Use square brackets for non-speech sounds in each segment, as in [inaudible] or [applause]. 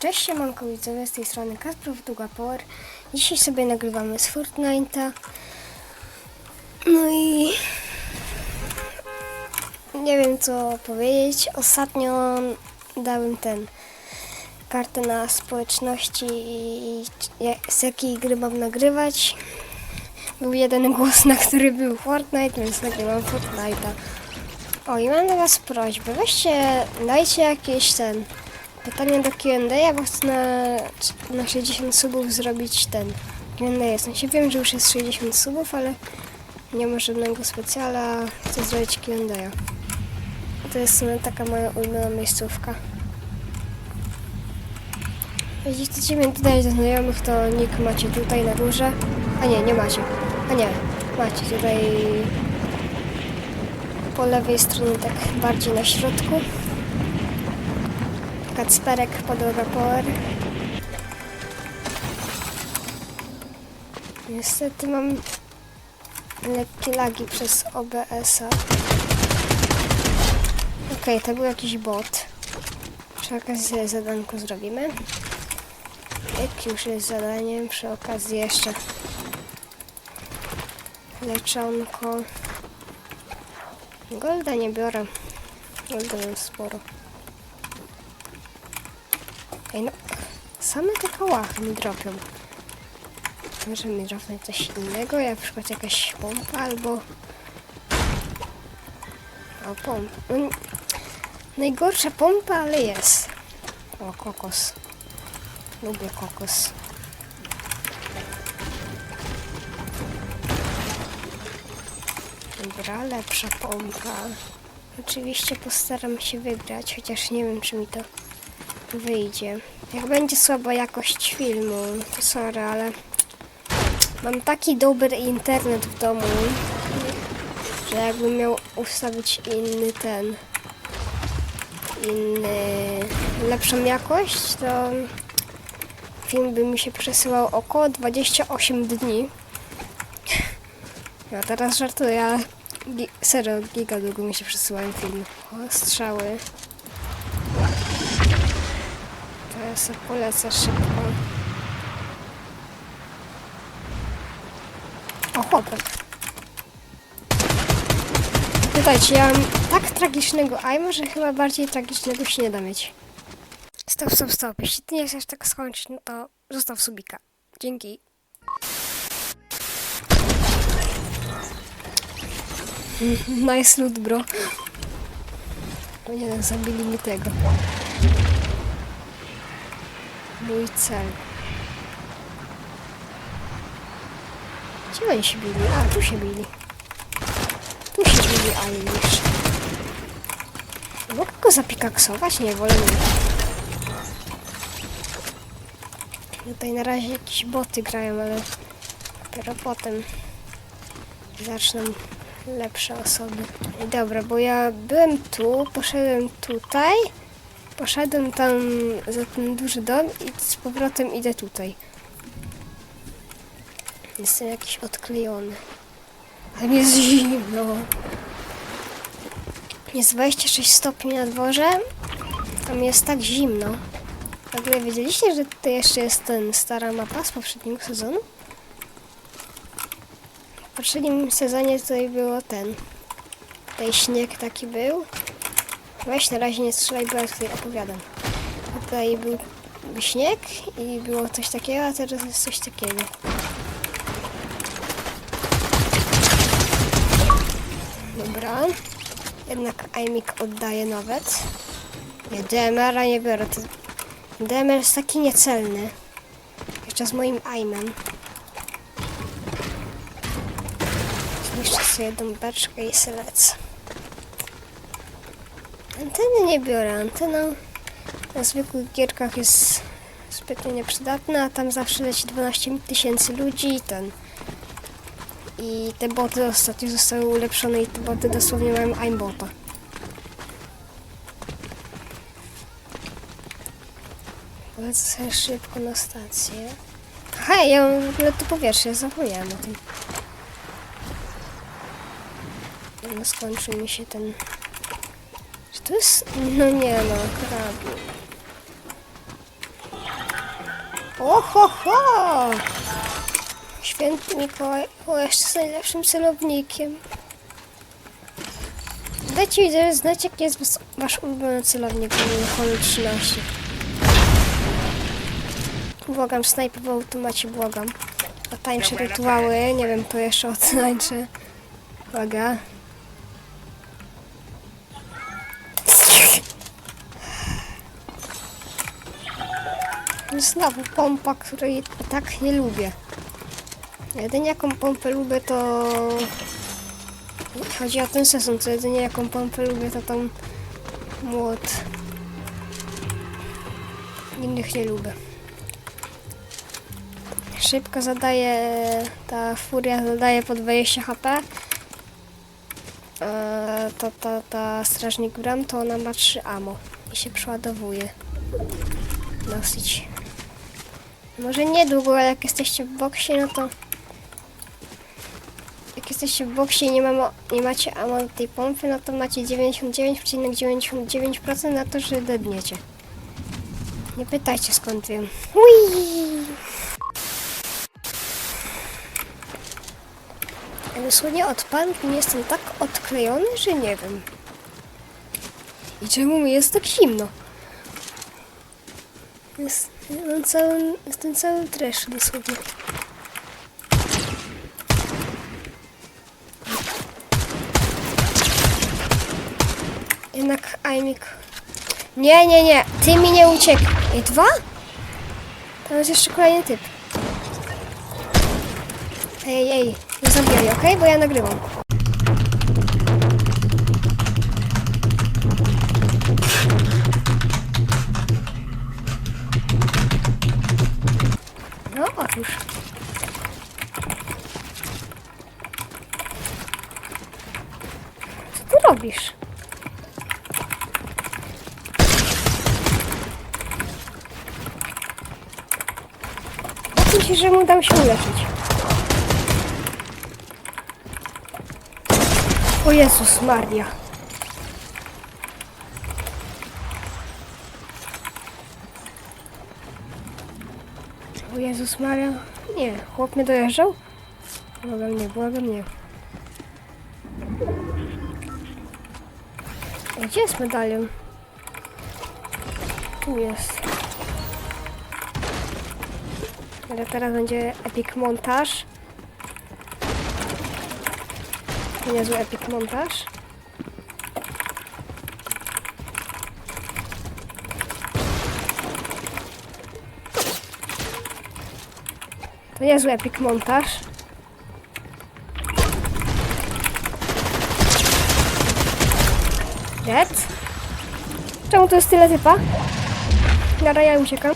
Cześć, siemanko widzowie, z tej strony Kasprów Długa Power. Dzisiaj sobie nagrywamy z Fortnite'a. No i... Nie wiem co powiedzieć. Ostatnio dałem ten... Kartę na społeczności i z jakiej gry mam nagrywać. Był jeden głos, na który był Fortnite, więc nagrywam Fortnite'a. O i mam do was prośbę, weźcie, dajcie jakieś ten pytanie do Q&A, ja chcę na, na 60 subów zrobić ten Q&A. W sensie wiem, że już jest 60 subów, ale nie ma żadnego specjala, chcę zrobić Q&A. To jest taka moja ulubiona miejscówka. Jeśli chcecie mnie dodać do znajomych, to nick macie tutaj na górze. A nie, nie macie. A nie, macie tutaj po lewej stronie, tak bardziej na środku. Kacperek podłoga power. Niestety mam lekkie lagi przez OBS-a. Okej, to był jakiś bot. Przy okazji zadanko zrobimy. Jak już jest zadaniem, przy okazji jeszcze leczonko. Golda nie biorę. Golda mam sporo. Ej no, same te kołachy mi dropią. Może mi dropnąć coś innego, jak na przykład jakaś pompa albo... O, pompa. No, najgorsza pompa, ale jest. O, kokos. Lubię kokos. Dobra, lepsza pompa. Oczywiście postaram się wygrać, chociaż nie wiem, czy mi to wyjdzie. Jak będzie słaba jakość filmu, to sorry, ale mam taki dobry internet w domu, że jakbym miał ustawić inny ten, inny, lepszą jakość, to film by mi się przesyłał około 28 dni. Ja teraz żartuję, ale gi- serio, giga długo mi się przesyłają filmy. O, strzały. To ja sobie polecę szybko. O, chłopak. Pytajcie, ja mam tak tragicznego aima, że chyba bardziej tragicznego się nie da mieć. Stop, stop, stop. Jeśli ty nie chcesz tak skończyć, no to zostaw subika. Dzięki. [laughs] Nice loot, bro. O nie, zabili mi tego. Mój cel. Gdzie oni się bili? A, tu się bili. Tu się bili Irish. Mogę go zapikaksować? Nie, wolę nie. Tutaj na razie jakieś boty grają, ale dopiero potem zaczną lepsze osoby. Dobra, bo ja byłem tu, poszedłem tutaj, poszedłem tam za ten duży dom i z powrotem idę tutaj. Jestem jakiś odklejony. Ale mi jest zimno. Jest 26 stopni na dworze. Tam jest tak zimno. W ogóle wiedzieliście, że tutaj jeszcze jest ten stara mapa z poprzedniego sezonu? W poprzednim sezonie tutaj było ten. Tutaj śnieg taki był. Weź na razie nie strzelaj, bo ja tutaj opowiadam. Tutaj był śnieg i było coś takiego, a teraz jest coś takiego. Dobra. Jednak Aimik oddaje nawet. Nie, DMR-a nie biorę. To... DMR jest taki niecelny. Jeszcze z moim aimem. Zniszczę sobie jedną beczkę i se lecę. Anteny nie biorę. Antena na zwykłych gierkach jest zbytnio nieprzydatna, a tam zawsze leci 12 tysięcy ludzi i ten. I te boty ostatnio zostały ulepszone i te boty dosłownie mają aimbota. Polecę sobie szybko na stację. Hej, ja mam w ogóle tu powietrze, zapomniałem o tym. No skończył mi się ten... To jest... No nie no, karabin. Oho, ho! Święty Mikołaj, o jeszcze z najlepszym celownikiem. Dajcie mi znać, jaki jest was- wasz ulubiony celownik w Holu 13. Błagam, snajpy w automacie, błagam. A tańsze rytuały, nie wiem, to jeszcze odtańczę. Uwaga. Znowu pompa, której tak nie lubię. Jedynie jaką pompę lubię to... Chodzi o ten sezon, to jedynie jaką pompę lubię to tą młot. Innych nie lubię. Szybko zadaje, ta furia zadaje po 20 HP. Eee, to ta, ta strażnik bram to ona ma 3 ammo i się przeładowuje. Dosyć. Może niedługo, ale jak jesteście w boksie, no to... Jak jesteście w boksie nie, mamo, nie macie ammo tej pompy, no to macie 99,99% na to, że dedniecie. Nie pytajcie skąd wiem. Ui! Dosłownie od panki jestem tak odklejony, że nie wiem. I czemu mi jest tak zimno? Jest, mam cały, jestem cały trash dosłownie. Jednak Aimik. Nie, nie, nie. Ty mi nie uciekł. I dwa? Tam jest jeszcze kolejny typ. Ej, ej, nie zabijaj, okej? Bo ja nagrywam. No, otóż. Co ty robisz? Myślisz, że mu dał się uleczyć. O Jezus Maria. O Jezus Maria. Nie, chłop mnie dojeżdżał? Błagam nie, błagam nie. Gdzie jest medalion? Tu jest. Ale teraz będzie epic montaż. Niezły epic montaż. To niezły epic montaż. Dead. Czemu to jest tyle typa? Dobra, ja uciekam.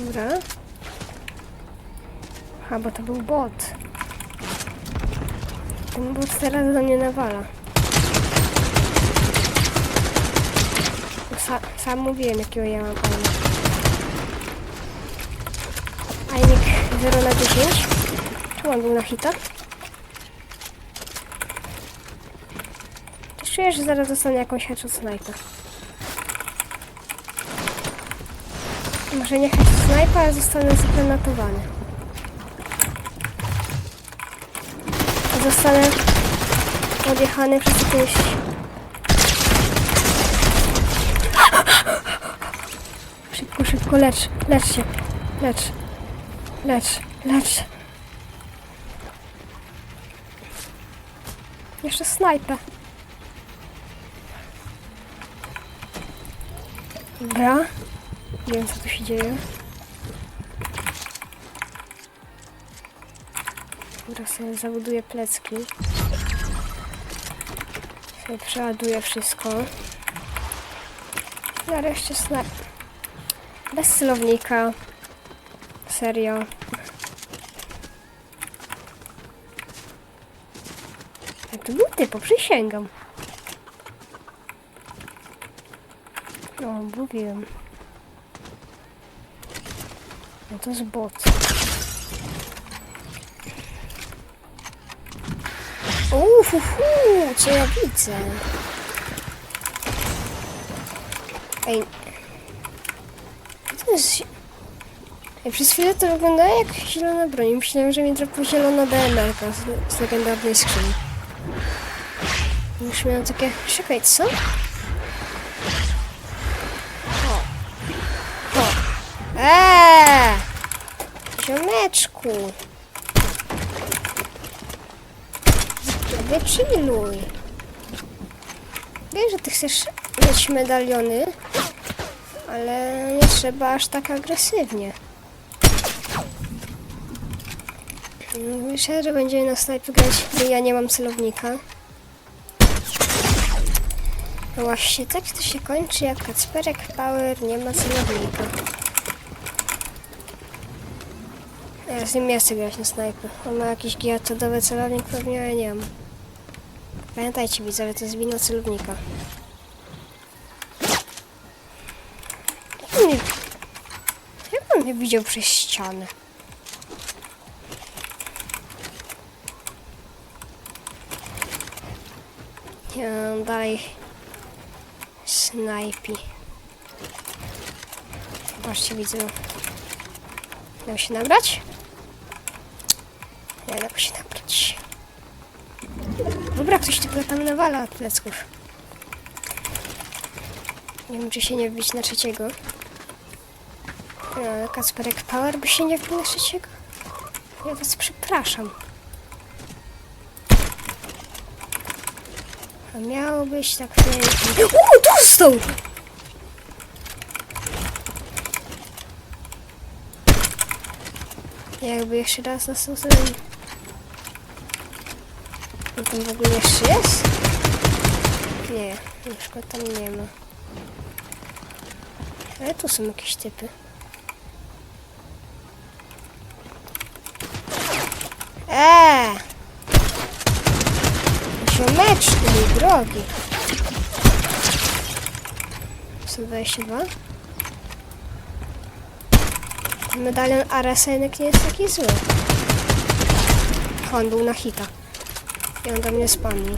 Dobra. Aha, bo to był bot. Ten bot teraz do mnie nawala. Sa sam mówiłem, jakiego ja mam aimik. Aimik 0 na 10. Czemu on był na hita? Czuję, że zaraz dostanę jakąś headshot sniper. Może nie headshot sniper, ale zostanę zaplanatowany. Zostanę odjechany przez jakiegoś... Szybko, szybko, lecz, lecz się, lecz, lecz, lecz. Jeszcze snajpę. Dobra. Nie wiem, co tu się dzieje. Teraz sobie zabuduję plecki. Sobie przeładuję wszystko. Nareszcie snap. Bez celownika. Serio. Jak to był typ, przysięgam. No, mówiłem. No to jest bot. Uf, co ja widzę? Ej. to jest... Ej, przez chwilę to wygląda jak zielona broń. Myślałem, że mi trafiła zielona DNR z, z legendarnej skrzyni. Już miałem takie... Czekaj, co? O. O. Eee! Ziomeczku! Wychilluj. Wiem, że ty chcesz mieć medaliony, ale nie trzeba aż tak agresywnie. Myślę, że będziemy na snajpy grać, gdy ja nie mam celownika. No właśnie, tak to się kończy, jak Kacperek Power nie ma celownika. Ja z nim nie chcę grać na snajpy. On ma jakiś giatodowy celownik pewnie, a ja nie mam. Pamiętajcie widzowie, to jest wina celownika. On mnie, widział przez ścianę? Nie, on dalej snajpi. Zobaczcie widzę. Dał się nabrać? Dał się nabrać. Dobra, ktoś tylko tam nawala od plecków. Nie wiem, czy się nie wbić na trzeciego. No, Kacperek Power by się nie wbił na trzeciego? Ja was przepraszam. A miało być tak pięknie. O, dostał! Jakby jeszcze raz dostał sobie... Tam w ogóle jeszcze jest? Nie, go tam nie ma. Ale tu są jakieś typy. Eee! Ziomeczku, mój drogi. 122. Ten medalion Arasenek nie jest taki zły. On był na hita. I on do mnie spadł.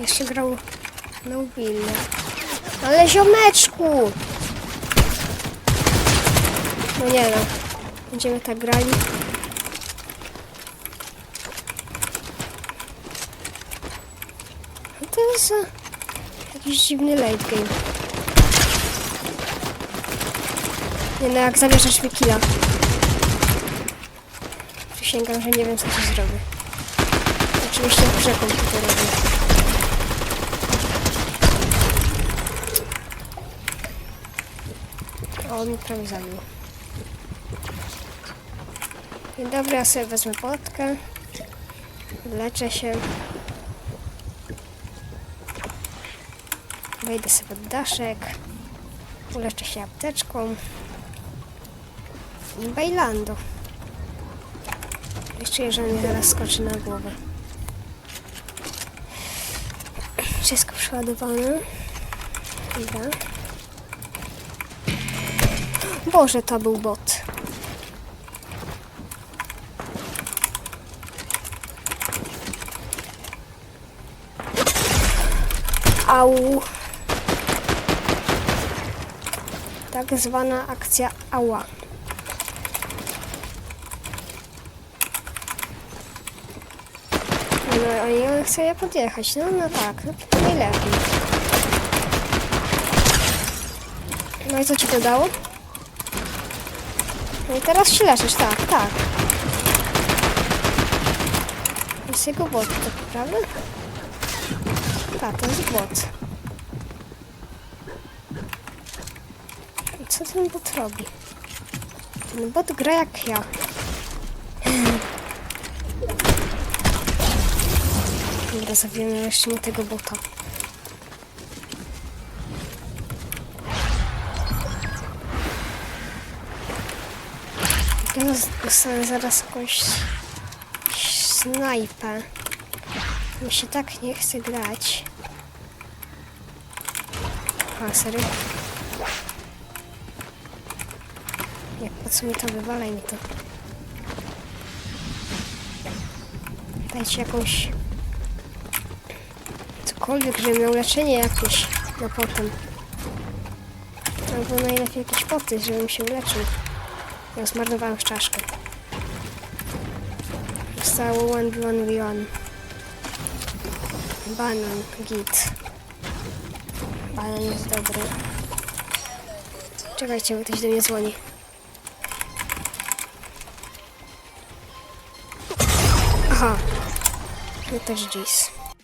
Jeszcze grał na ubilne. Ale ziomeczku! No nie no. Będziemy tak grali. To jest za... jakiś dziwny late game. Nie no, jak zabierzesz mi killa. Przysięgam, że nie wiem co ci zrobię. Oczywiście w grze komputerowej. O, on mi prawie zabił. Dzień dobry, ja sobie wezmę potkę. Leczę się. Wejdę sobie pod daszek. Uleczę się apteczką. I bailando. Jeszcze że mi zaraz skoczy na głowę. Wszystko przeładowane. Dobra. Boże, to był bot. Au. Tak zwana akcja ała. No i on chce je podjechać. No, no tak, no najlepiej. No i co ci to dało? No i teraz się leczysz, tak, tak. Jest jego bot, tak prawda? Tak, to jest bot. Co ten bot robi? Ten bot gra jak ja. Dobra, zabijemy jeszcze tego bota. Ja dostanę zaraz jakąś snajpę. Mi się tak nie chce grać. A, serio? Nie, po co mi to wywalaj mi to? Dajcie jakąś... Cokolwiek, żeby miał leczenie jakieś na potem. Albo najlepiej jakieś poty, żebym się uleczył. Ja zmarnowałem czaszkę. Zostało 1v1v1. Banan, git. Banan jest dobry. Czekajcie, bo ktoś do mnie dzwoni. Aha. No też dziś.